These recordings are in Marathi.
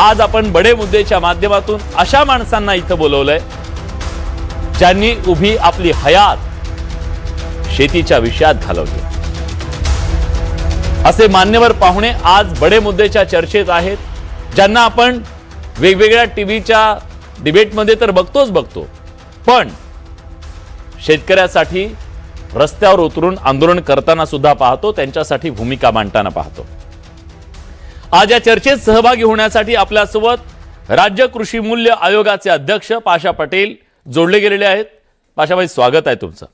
आज आपण बडे मुद्देच्या माध्यमातून अशा माणसांना इथं बोलवलंय ज्यांनी उभी आपली हयात शेतीच्या विषयात घालवली. असे मान्यवर पाहुणे आज बडे मुद्देच्या चर्चेत आहेत ज्यांना आपण वेगवेगळ्या टीव्हीच्या डिबेटमध्ये तर बघतोच बघतो पण शेतकऱ्यासाठी रस्त्यावर उतरून आंदोलन करताना सुद्धा पाहतो त्यांच्यासाठी भूमिका मांडताना पाहतो. आज या चर्चेत सहभागी होण्यासाठी आपल्यासोबत राज्य कृषी मूल्य आयोगाचे अध्यक्ष पाशा पटेल जोडले गेलेले आहेत. पाशाभाई स्वागत आहे तुमचं.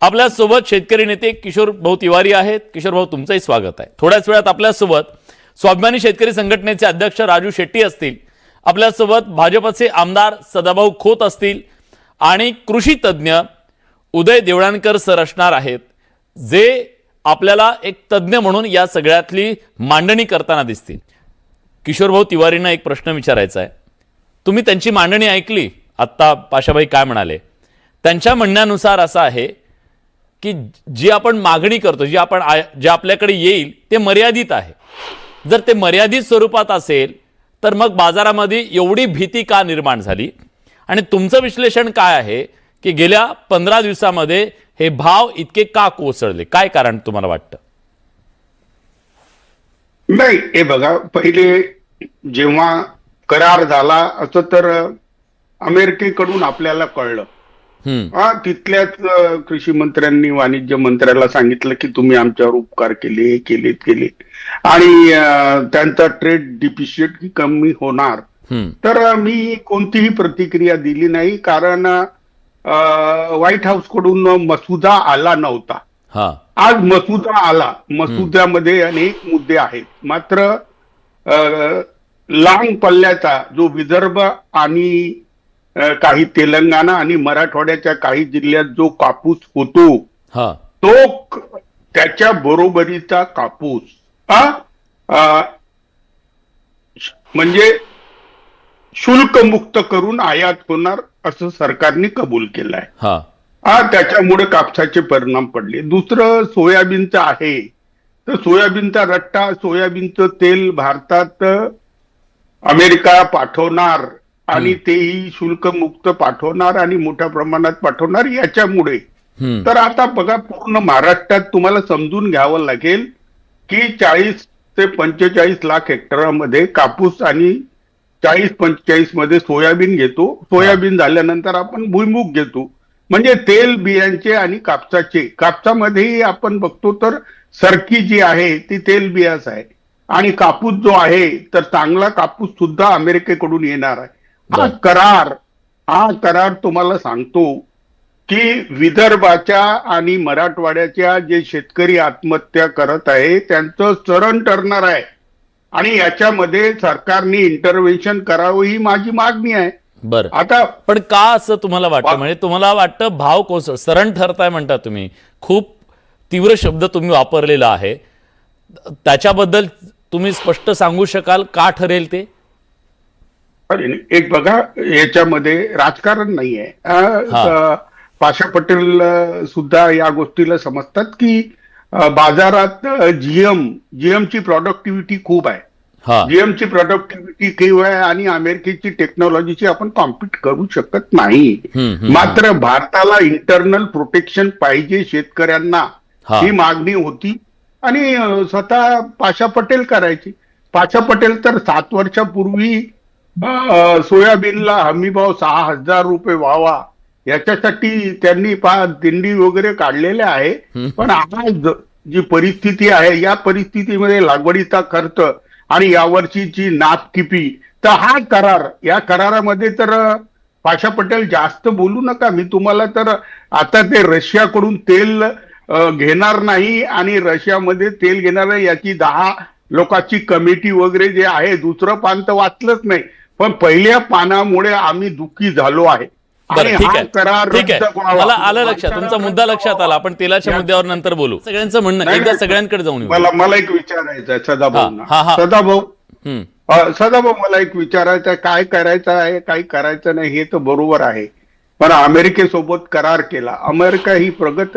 आपल्यासोबत शेतकरी नेते किशोर भाऊ तिवारी आहेत. किशोर भाऊ तुमचंही स्वागत आहे. थोड्याच वेळात आपल्यासोबत स्वाभिमानी शेतकरी संघटनेचे अध्यक्ष राजू शेट्टी असतील. आपल्यासोबत भाजपचे आमदार सदाभाऊ खोत असतील. आणि कृषी तज्ज्ञ उदय देवळानकर सर असणार आहेत. जे आपल्याला एक तज्ज्ञ म्हणून या सगळ्यातली मांडणी करताना दिसतील. किशोरभाऊ तिवारींना एक प्रश्न विचारायचा आहे. तुम्ही त्यांची मांडणी ऐकली? आत्ता पाशाबाई काय म्हणाले? त्यांच्या म्हणण्यानुसार असं आहे की जी आपण मागणी करतो जी आपण आय- जे आपल्याकडे येईल ते मर्यादित आहे. जर ते मर्यादित स्वरूपात असेल तर मग बाजारामध्ये एवढी भीती का निर्माण झाली? आणि तुमचं विश्लेषण काय आहे की गेल्या पंधरा दिवसामध्ये हे भाव इतके का कोसळले? काय कारण तुम्हाला वाटतं? नाही हे बघा पहिले जेव्हा करार झाला असं तर अमेरिकेकडून आपल्याला कळलं. हा तिथल्याच कृषी मंत्र्यांनी वाणिज्य मंत्र्याला सांगितलं की तुम्ही आमच्यावर उपकार केले हे केलेत केले. आणि त्यांचा ट्रेड डिफिशिट कमी होणार. तर मी कोणतीही प्रतिक्रिया दिली नाही कारण व्हाईट हाऊसकडून मसुदा आला नव्हता. आज मसुदा आला. मसुद्यामध्ये अनेक मुद्दे आहेत. मात्र लांब पल्ल्याचा जो विदर्भ आणि काही तेलंगणा आणि मराठवाड्याच्या काही जिल्ह्यात जो कापूस होतो तो त्याच्या बरोबरीचा कापूस. हा म्हणजे शुल्क मुक्त करून आयात होणार असं सरकारने कबूल केलं आहे हा त्याच्यामुळे कापसाचे परिणाम पडले. दुसरं सोयाबीनचं आहे. तर सोयाबीनचा रट्टा सोयाबीनचं तेल भारतात अमेरिका पाठवणार आणि तेही शुल्क मुक्त पाठवणार आणि मोठ्या प्रमाणात पाठवणार याच्यामुळे. तर आता बघा पूर्ण महाराष्ट्रात तुम्हाला समजून घ्यावं लागेल की चाळीस ते पंचेचाळीस लाख हेक्टरामध्ये कापूस आणि चाळीस पंचेचाळीसमध्ये सोयाबीन घेतो. सोयाबीन झाल्यानंतर आपण भुईमुग घेतो. म्हणजे तेल बियांचे आणि कापसाचे. कापसामध्येही आपण बघतो तर सरकी जी आहे ती तेल बियाच आहे. आणि कापूस जो आहे तर चांगला कापूस सुद्धा अमेरिकेकडून येणार आहे. हा. करार हा करार तुम्हाला सांगतो की विदर्भाच्या आणि मराठवाड्याच्या जे शेतकरी आत्महत्या करत आहे त्यांचं चरण ठरणार आहे. आणि याच्यामध्ये सरकारने इंटरव्हेन्शन करावं ही माझी मागणी आहे. बरं. आता पण का असं तुम्हाला वाटतं? म्हणजे तुम्हाला वाटतं भाव कोस सरण ठरताय म्हणता तुम्ही. खूप तीव्र शब्द तुम्ही वापरलेला आहे. त्याच्याबद्दल तुम्ही स्पष्ट सांगू शकाल? का ठरेल ते? एक बघा याच्यामध्ये राजकारण नाहीये. हा. पाशा पटेल सुद्धा या गोष्टीला समजतात की बाजारात जीएम जीएमची प्रॉडक्टिव्हिटी खूप आहे. जीएमची प्रॉडक्टिव्हिटी खूप आहे आणि अमेरिकेची टेक्नॉलॉजीची आपण कॉम्पिट करू शकत नाही. मात्र भारताला इंटरनल प्रोटेक्शन पाहिजे शेतकऱ्यांना. हा. मागणी होती. आणि स्वतः पाशा पटेल करायची. पाशा पटेल तर सात वर्षापूर्वी सोयाबीनला हमीभाव सहा हजार रुपये व्हावा. याच्यासाठी त्यांनी पा दिंडी वगैरे काढलेल्या आहे. पण आज जी परिस्थिती आहे या परिस्थितीमध्ये लागवडीचा खर्च आणि यावर्षीची नापकिपी तर हा करार या करारामध्ये तर पाशा पटेल जास्त बोलू नका. मी तुम्हाला तर आता ते रशियाकडून तेल घेणार नाही आणि रशियामध्ये तेल घेणार नाही याची दहा लोकांची कमिटी वगैरे जे आहे दुसरं पान तर वाचलंच नाही. पण पहिल्या पानामुळे आम्ही दुःखी झालो आहे. बरं ठीक आहे. ठीक आहे. मला आलं लक्षात. तुमचा मुद्दा लक्षात आला. आपण तेलाच्या मुद्द्यावर नंतर बोलू. सगळ्यांचं म्हणणं एकदा. सगळ्यांकडे जाऊन मला मला एक विचारायचं सदाभाऊ हा, हा. सदाभाऊ सदाभाऊ मला एक विचारायचं काय करायचं आहे काय करायचं नाही हे तर बरोबर आहे. पण अमेरिकेसोबत करार केला. अमेरिका ही प्रगत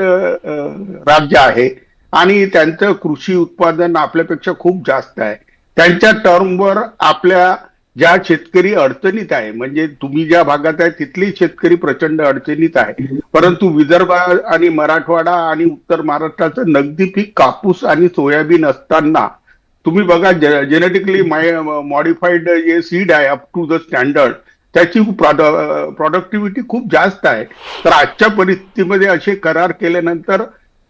राज्य आहे आणि त्यांचं कृषी उत्पादन आपल्यापेक्षा खूप जास्त आहे. त्यांच्या टर्मवर आपल्या ज्या शेतकरी अडचणीत आहे म्हणजे तुम्ही ज्या भागात आहे तिथली शेतकरी प्रचंड अडचणीत आहे. परंतु विदर्भ आणि मराठवाडा आणि उत्तर महाराष्ट्राचं नगदी पीक कापूस आणि सोयाबीन असताना तुम्ही बघा जेनेटिकली मॉडिफाईड जे सीड आहे अप टू द स्टँडर्ड त्याची प्रॉडक्टिव्हिटी खूप जास्त आहे. तर आजच्या परिस्थितीमध्ये असे करार केल्यानंतर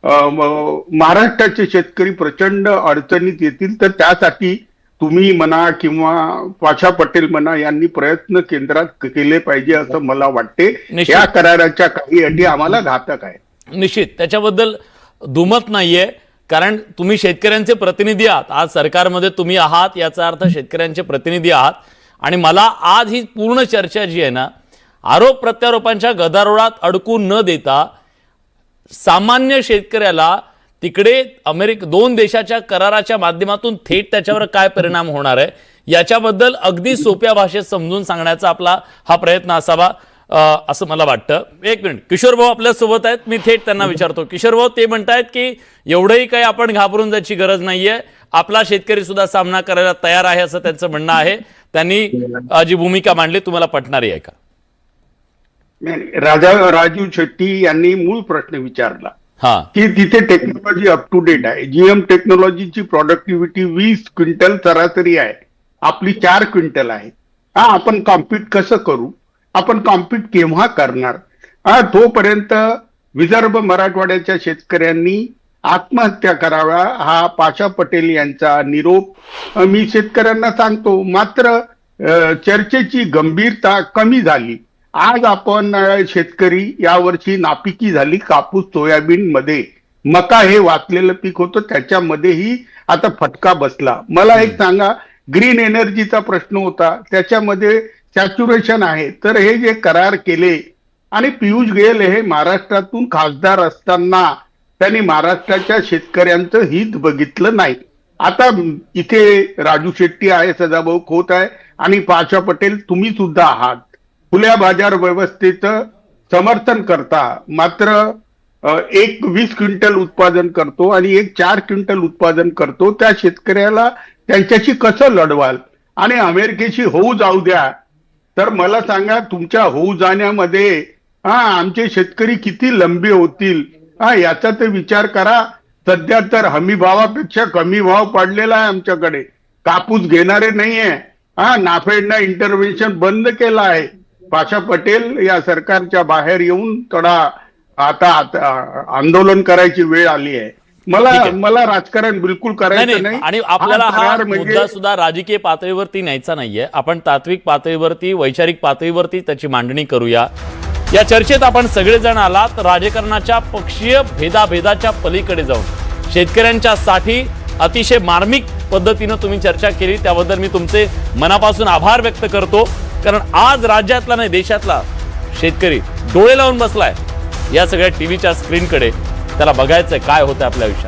महाराष्ट्राचे शेतकरी प्रचंड अडचणीत येतील. तर त्यासाठी तुम्ही म्हणा किंवा पाशा पटेल म्हणा यांनी प्रयत्न केंद्रात केले पाहिजे असं मला वाटते. या कराराच्या काही अटी आम्हाला घातक आहे निश्चित. त्याच्याबद्दल दुमत नाहीये. कारण तुम्ही शेतकऱ्यांचे प्रतिनिधी आहात. आज सरकारमध्ये तुम्ही आहात याचा अर्थ शेतकऱ्यांचे प्रतिनिधी आहात. आणि मला आज ही पूर्ण चर्चा जी आहे ना आरोप प्रत्यारोपांच्या गदारोळात अडकून न देता सामान्य शेतकऱ्याला तिकडे अमेरिक दोन देशाच्या कराराच्या माध्यमातून थेट त्याच्यावर काय परिणाम होणार आहे याच्याबद्दल अगदी सोप्या भाषेत समजून सांगण्याचा आपला हा प्रयत्न असावा असं मला वाटतं. एक मिनिट. किशोर भाऊ आपल्यासोबत आहेत. मी थेट त्यांना विचारतो. किशोर भाऊ ते म्हणतायत की एवढंही काही आपण घाबरून जायची गरज नाहीये. आपला शेतकरी सुद्धा सामना करायला तयार आहे असं त्यांचं म्हणणं आहे. त्यांनी जी भूमिका मांडली तुम्हाला पटणारी आहे का? राजा राजीव शेट्टी यांनी मूळ प्रश्न विचारला. की तिथे टेक्नॉलॉजी अप टू डेट आहे. जीएम टेक्नॉलॉजीची प्रोडक्टिव्हिटी वीस क्विंटल सरासरी आहे. आपली चार क्विंटल आहे. हा आपण कॉम्पिट कसं करू? आपण कॉम्पिट केव्हा करणार? हा तोपर्यंत विदर्भ मराठवाड्याच्या शेतकऱ्यांनी आत्महत्या कराव्या हा पाशा पटेल यांचा निरोप. मी शेतकऱ्यांना सांगतो मात्र चर्चेची गंभीरता कमी झाली. आज आपण शेतकरी यावर्षी नापिकी झाली कापूस सोयाबीन मध्ये. मका हे वाचलेलं पीक होतं त्याच्यामध्येही आता फटका बसला. मला एक सांगा ग्रीन एनर्जीचा प्रश्न होता त्याच्यामध्ये सॅच्युरेशन आहे. तर हे जे करार केले आणि पियुष गोयल हे महाराष्ट्रातून खासदार असताना त्यांनी महाराष्ट्राच्या शेतकऱ्यांचं हित बघितलं नाही. आता इथे राजू शेट्टी आहे सदाभाऊ खोत आहे आणि पाशा पटेल तुम्ही सुद्धा आहात. खुल्या बाजार व्यवस्थेचं समर्थन करता मात्र एक वीस क्विंटल उत्पादन करतो आणि एक चार क्विंटल उत्पादन करतो त्या शेतकऱ्याला त्यांच्याशी कसं लढवाल? आणि अमेरिकेशी होऊ जाऊ द्या. तर मला सांगा तुमच्या होऊ जाण्यामध्ये हा आमचे शेतकरी किती लंबी होतील? हा याचा तर विचार करा. सध्या तर हमी भावापेक्षा कमी भाव पडलेला आहे आमच्याकडे. कापूस घेणारे नाहीये. हा नाफेडनं इंटरव्हेन्शन बंद केलं आहे. पाशा पटेल या सरकारच्या बाहेर येऊन थोडा आता आंदोलन करायची वेळ आली आहे. मला. मला राजकारण बिलकुल करायचं नाही आणि आपल्याला हा म्हणजे मुद्दा सुद्धा राजकीय पातळीवरती न्यायचा नाहीये. आपण तात्विक पातळीवरती वैचारिक पातळीवरती त्याची मांडणी करूया. या चर्चेत आपण सगळेजण आलात राजकारणाच्या पक्षीय भेदाभेदाच्या पलीकडे जाऊन. शेतकऱ्यांच्या साठी अतिशय मार्मिक पद्धतीनं तुम्ही चर्चा केली. त्याबद्दल मी तुमचे मनापासून आभार व्यक्त करतो. कारण आज राज्यातला नाही देशातला शेतकरी डोळे लावून बसलाय. या सगळ्या टीव्हीच्या स्क्रीनकडे त्याला बघायचंय काय होतं आपल्या आयुष्यात.